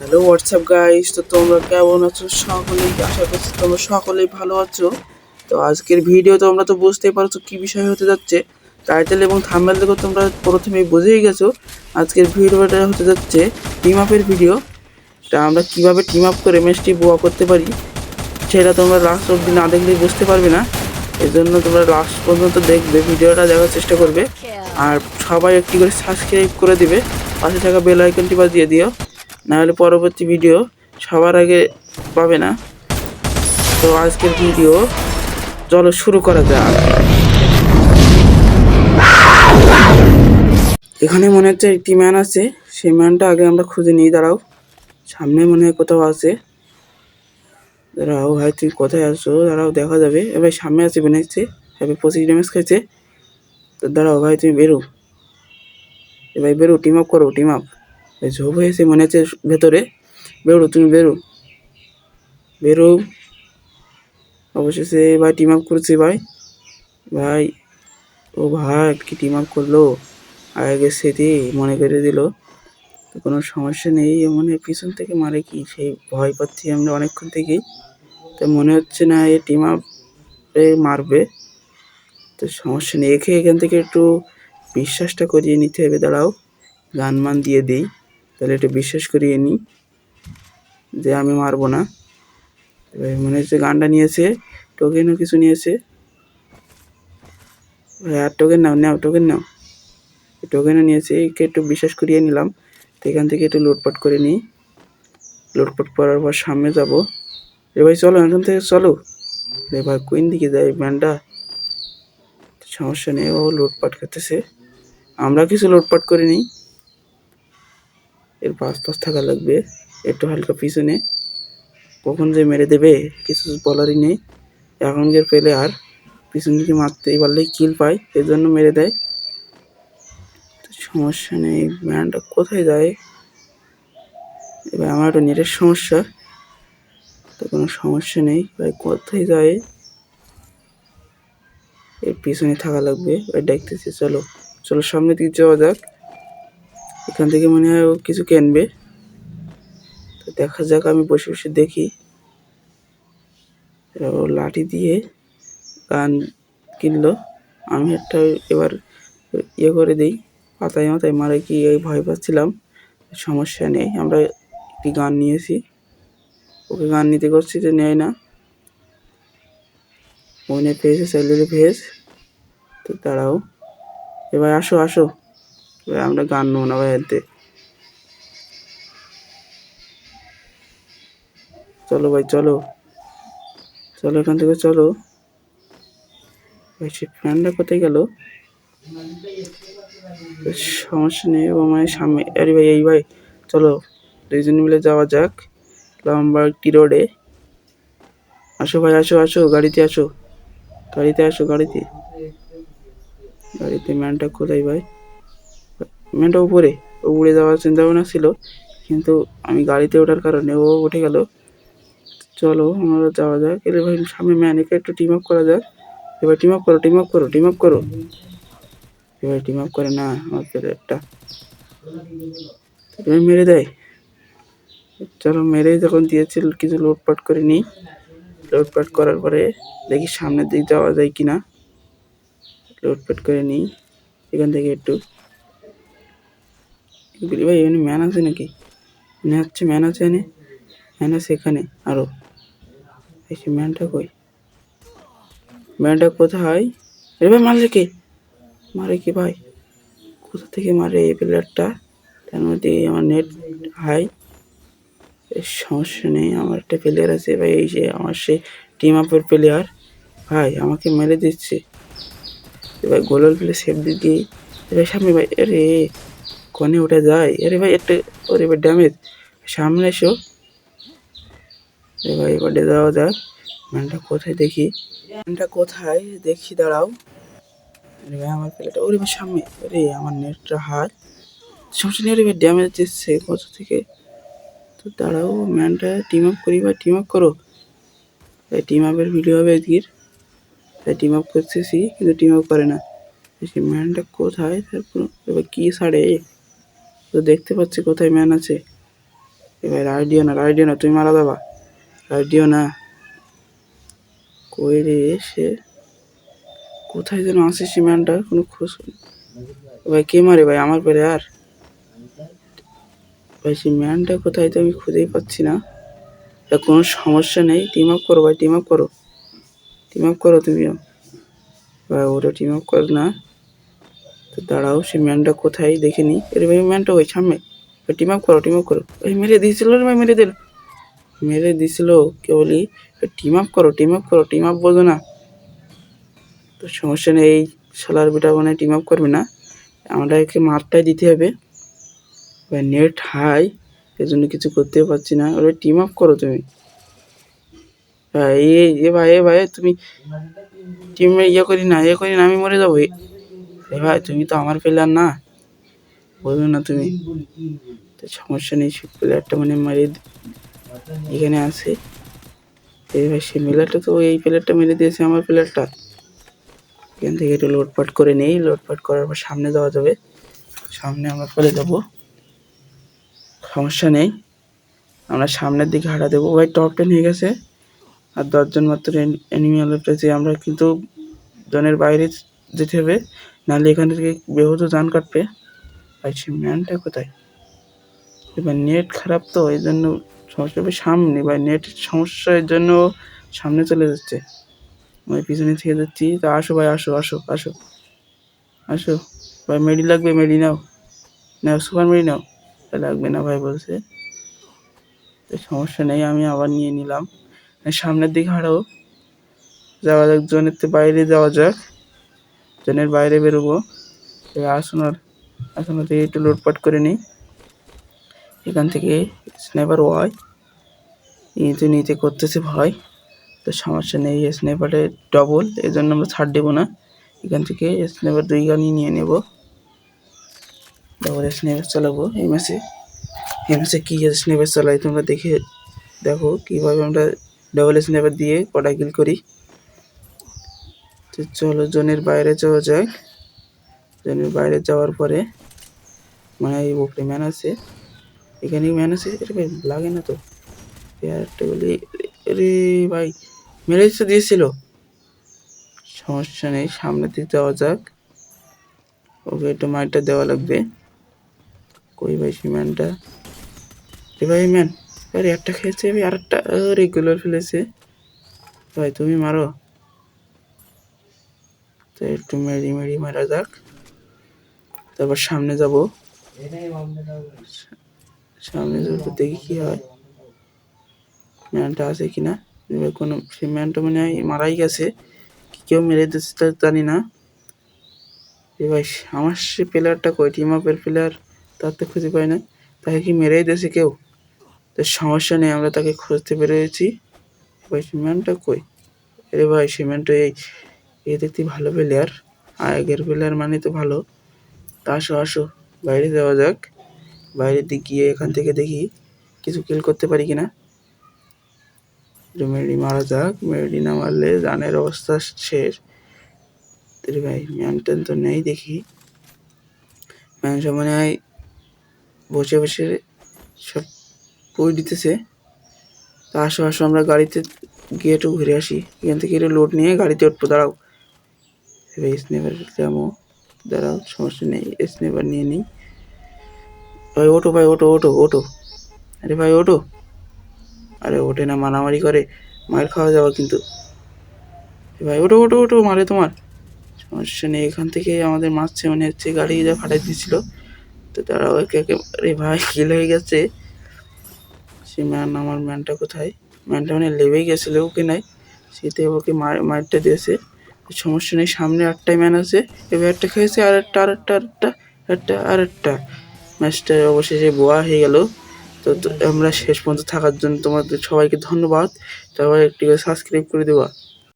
Hello WhatsApp guys তো তোমরা কেমন আছো? সকলেই আশা করছি তোমরা সকলেই ভালো আছো। তো আজকের ভিডিও তোমরা তো বুঝতেই পারছ কি বিষয় হতে যাচ্ছে। টাইটেল এবং থাম্বনেল দেখে তোমরা প্রথমেই বুঝেই গেছো। আজকের ভিডিওটা হতে যাচ্ছে টিম আপের ভিডিও তা আমরা কীভাবে টিম আপ করে ম্যাচটি বোয়া করতে পারি, সেটা তোমরা লাস্ট অবধি না দেখলেই বুঝতে পারবে না। এই জন্য তোমরা লাস্ট পর্যন্ত দেখবে ভিডিওটা দেখার চেষ্টা করবে। আর সবাই একটি করে সাবস্ক্রাইব করে দিবে। পাশে থাকা বেল আইকনটি বাজিয়ে দিও। নাহলে পরবর্তী ভিডিও সবার আগে পাবে না। তো আজকের ভিডিও চলো শুরু করা যাক। এখানে মনে হচ্ছে একটি ম্যান আছে। সেই ম্যানটা আগে আমরা খুঁজে নিই, দাঁড়াও। সামনে মনে হয় কোথাও আছে। দাঁড়াও ভাই তুই কোথায় আসছো দাঁড়াও, দেখা যাবে। এবার সামনে আছে মনে হচ্ছে। এবার পঁচিশ ড্যামেজ খাইছে। তো দাঁড়াও ভাই, তুমি বেরো। এবার বেরো টিম আপ করো টিম আপ ঝোপ হয়েছে মনে হচ্ছে ভেতরে। বেরো, তুমি বেরো। বেরো। অবশেষে ভাই টিম আপ করছে ভাই। ভাই, ও ভাই, কি টিম আপ করল? আগে গেছে দি মনে করে দিল। কোনো সমস্যা নেই, মনে পিছন থেকে মারে কি? সেই ভয় পাচ্ছি আমরা অনেকক্ষণ থেকেই। তো মনে হচ্ছে না এ টিম আপ মারবে। তো সমস্যা নেই, একে এখান থেকে একটু বিশ্বাসটা করিয়ে নিতে হবে, দাঁড়াও। গান মান দিয়ে দিই। তাহলে একটু বিশ্বাস করিয়ে নিই যে আমি মারবো না। এবার মনে হচ্ছে গানটা নিয়েছে টোকেনও কিছু নিয়েছে। আর টোকেন নাও নাও টোকেন নাও। টোকেনও নিয়েছে, একে একটু বিশ্বাস করিয়ে নিলাম। তো এখান থেকে একটু লুটপাট করে নিই। লুটপাট করার পর সামনে যাব। রে ভাই, চলো, এখান থেকে চলো। রে ভাই কোন দিকে যায় ব্যান্ডটা সমস্যা নেই, ও লুটপাট করতেছে। আমরা কিছু লুটপাট করে নিই। এর পাশ পাশ থাকা লাগবে। একটু হালকা পিছনে। কখন যে মেরে দেবে, কিছু বলারই নেই। এখনকার পেলে আর পিছন দিকে মারতেই পারলেই কিল পায় এর জন্য মেরে দেয়। তো সমস্যা নেই ব্যান্ডটা কোথায় যায়? এবার আমার একটা নেটের সমস্যা। তো কোনো সমস্যা নেই, ভাই কোথায় যায়? এর পিছনে থাকা লাগবে ওই দেখতেছি, চলো। চলো সামনের দিকে যাওয়া যাক। এখান থেকে মনে হয় ও কিছু কেনবে। তো দেখা যাক, আমি বসে বসে দেখি। ও লাঠি দিয়ে গান কিনলো। আমি একটা এবার ইয়ে করে দিই, পাতায় মাথায়। মারে কি এই ভয় পাচ্ছিলাম, সমস্যা নেই। আমরা একটি গান নিয়েছি। ওকে গান নিতে করছি যে নেয় না। মনে পেয়েছে স্যালারি ভেজ তো তারাও এবার আসো আসো। আমরা গান নেব না ভাই এতে চলো ভাই, চলো। চলো এখান থেকে, চলো। ভাই, সে ফ্যানটা কোথায় গেল? সমস্যা নেই, ও মানে সামনে আরে ভাই, এই ভাই, চলো। দুইজন মিলে যাওয়া যাক লম্বা একটি রোডে। আসো ভাই, আসো আসো, গাড়িতে আসো। গাড়িতে আসো, গাড়িতে। গাড়িতে ম্যানটা কোথায় ভাই? ম্যানটা উপরে ও উড়ে যাওয়ার চিন্তা ভাবনা ছিল, কিন্তু আমি গাড়িতে ওঠার কারণে ও উঠে গেল। চলো, আমরা যাওয়া যাক। এলে ভাই, সামনে ম্যান একে একটু টিম আপ করা যাক। এবার টিম আপ করো টিম আপ করো টিম আপ করো। এবার টিম আপ করে না আমার একটা। এবার মেরে দেয়। চলো, মেরে যখন দিয়েছিল কিছু লোটপাট করে নিই। লোটপাট করার পরে দেখি সামনের দিক যাওয়া যায় কি না লোটপাট করে নিই। এখান থেকে একটু বলি, ভাই, এখানে ম্যান আছে নাকি? মনে হচ্ছে ম্যান আছে এনে ম্যান আছে এখানে আরও এসে ম্যানটা কই? ম্যানটা কোথায়? রে ভাই, মারলে কে? মারে কি ভাই? কোথা থেকে মারে এই প্লেয়ারটা? তার মধ্যে আমার নেট হাই। সমস্যা নেই, আমার একটা প্লেয়ার আছে ভাই, এই যে আমার সে টিম আপের প্লেয়ার ভাই, আমাকে মেরে দিচ্ছে। এবার গোলাল প্লে সেভ দিদি এবার সামনে ভাই, আরে। কনে ওটা যায়। আরে ভাই, একটা, ওরে এবার ড্যামেজ সামনে এসো। এবার এবার যাওয়া যাক। ম্যানটা কোথায় দেখি? ম্যানটা কোথায়? দেখি, দাঁড়াও। আরে ভাই, আমার প্লেটা, ওরে ভাই, সামনে। আরে আমার নেটটা হাত সমস্যা নেই এবার ড্যামেজ দিচ্ছে কোথা থেকে? তো দাঁড়াও ম্যানটা টিম আপ করি বা টিম আপ করো। তাই টিম আপের ভিডিও হবে আজকের। তাই টিম আপ করতেছি, কিন্তু টিম আপ করে না। ম্যানটা কোথায়? তারপর এবার কী সারে তো দেখতে পাচ্ছি কোথায় ম্যান আছে। এবার দিও না দিও না তুমি মারা দেবা দিও না কই রে সে কোথায় যেন আছে সে ম্যানটা, কোনো খোঁজ। ভাই, কে মারে ভাই? আমার পেরে আর? ভাই সেই ম্যানটা কোথায় তো আমি খুঁজেই পাচ্ছি না। তা কোনো সমস্যা নেই। টিম আপ করো ভাই, টিম আপ করো। টিম আপ করো তুমিও। ভাই ওটা টিম আপ করো না। দাঁড়াও সেই ম্যানটা কোথায় দেখে নি। ভাই ম্যানটা ওই সামনে। টিম আপ করো, টিম আপ করো। ওই মেরে দিয়েছিল রে ভাই, মেরে দিল। মেরে দিছিল কে বলি? টিম আপ করো, টিম আপ করো, টিম আপ বোঝো না। তো সমস্যা নেই, এই শালার বেটা মানে টিম আপ করবে না। আমাদেরকে মারটাই দিতে হবে। ভাই নেট হাই এর জন্য কিছু করতে পারছি না। ওরে টিম আপ করো তুমি। ভাই এ ভাই এ, ভাই, তুমি টিমে ইয়ে করি না ইয়ে করি না, আমি মরে যাব। এ ভাই, তুমি তো আমার প্লেয়ার না। বলবে না তুমি। তো সমস্যা নেই সে প্লেয়ারটা মানে মারিয়ে এখানে আছে। এই ভাই সে প্লেয়ারটা তো এই প্লেয়ারটা মেরে দিয়েছে আমার প্লেয়ারটা এখান থেকে একটু লোডপাট করে নেই। লোডপাট করার পর সামনে যাওয়া যাবে। সামনে আমরা চলে যাব। সমস্যা নেই। আমরা সামনের দিকে হাঁটা দেবো। ভাই টপ টেন হয়ে গেছে। আর দশজন মাত্র এনিমি পেয়েছি আমরা কিন্তু জনের বাইরে যেতে হবে। নাহলে এখান থেকে বেহত যান কাটবে। ভাই সে ম্যানটা কোথায়? এবার নেট খারাপ তো, এই জন্য সমস্যা হবে সামনে ভাই নেট সমস্যা এর জন্য সামনে চলে যাচ্ছে। আমি পিছনে থেকে যাচ্ছি, তা আসো ভাই, আসো আসো আসো। আসো, ভাই, মেডি লাগবে, মেডি নাও। নাও, সুপার মেডি নাও। লাগবে না ভাই বলছে। সমস্যা নেই, আমি আবার নিয়ে নিলাম। সামনের দিকে হাঁটাও যাওয়া যাক জনের বাইরে যাওয়া যাক। জনের বাইরে বেরোবো। আসুন আর আসুন একটু লুটপাট করে নিই। এখান থেকে স্নাইপার ওয়াই নিতে নিতে করতেছে ভয়। তো সমস্যা নেই স্নাইপারে ডবল এই জন্য আমরা ছাড় দেবো না। এখান থেকে স্নাইপার দুই গানই নিয়ে নেব। ডবল স্নাইপার চালাবো। এই মাসে এই মাসে কী স্নাইপার চালাই তোমরা দেখে দেখো। কীভাবে আমরা ডবল স্নাইপার দিয়ে কটা কিল করি। তো চলো, জোনের বাইরে যাওয়া যাক জোনের বাইরে যাওয়ার পরে মানে এই উপরে ম্যান আছে। এখানে ম্যান আছে। এটা ভাই, লাগে না তো। একটা বলি রে ভাই, মেরে তো দিয়েছিল। সমস্যা নেই সামনের দিকে যাওয়া যাক। ওকে, একটু মাইরটা দেওয়া লাগবে। কই ভাই সেই ম্যানটা? রে ভাই, ম্যান, আরে একটা খেয়েছে ভাই আরেকটা, আরে গুলোর ফেলেছে। ভাই, তুমি মারো। তো একটু মেরি মেরি মারা যাক। তারপর সামনে যাব। সামনে যাব দেখি কি হয়। ম্যানটা আছে কিনা? কোনো সেই ম্যানটা মানে মারাই গেছে। কি কেউ মেরে দিচ্ছে তা জানি না। এ ভাই, আমার সে প্লেয়ারটা কই? টিম আপের প্লেয়ার তার তো খুঁজে পাই না। তাকে কি মেরেই দিয়েছে কেউ? তো সমস্যা নেই, আমরা তাকে খুঁজতে পেরেছি ভাই সে ম্যানটা কই? আরে ভাই সে ম্যানটা এই এই দেখতে ভালো প্লেয়ার আগের প্লেয়ার মানে তো ভালো। তা আসো আসো, বাইরে যাওয়া যাক। বাইরের দিক গিয়ে এখান থেকে দেখি কিছু কিল করতে পারি কিনা। একটু মেরি যাক মেরি না মারলে জানের অবস্থা শেষ। ভাই ম্যানটেন তো নেই দেখি। ম্যান সব হয় বসে বসে সব বই দিতেছে। তা আসো আসো, আমরা গাড়িতে গিয়ে একটু ঘুরে আসি। এখান থেকে একটু লোড নিয়ে গাড়িতে উঠবো, দাঁড়াও। এবার স্নেপার যেমন দাঁড়াও, সমস্যা নেই স্নেপার নিয়ে নিই। ভাই ওটো ভাই ওটো ওটো ওটো আরে ভাই ওটো আরে ওঠে না, মারামারি করে। মার খাওয়া যাওয়া কিন্তু। ভাই ওটো ওটো ওটো মারে তোমার। সমস্যা নেই, এখান থেকে আমাদের মারছে, মনে হচ্ছে গাড়ি যা ফাটাই দিয়েছিল। তো তারাও একে একে। আরে ভাই কিল হয়ে গেছে? সে ম্যান, আমার ম্যানটা কোথায়? ম্যানটা মানে লেবেই গেছিল ওকে নাই? সেতে ওকে মার মারটা দিয়েছে। সমস্যা নেই, সামনে আটটাই ম্যান আছে, এবার একটা খেয়েছে, আর একটা আর একটা আর একটা একটা, আর একটা। ম্যাচটা অবশেষে বোয়া হয়ে গেল। তো আমরা শেষ পর্যন্ত থাকার জন্য তোমাদের সবাইকে ধন্যবাদ। তারপর একটি করে সাবস্ক্রাইব করে দেওয়া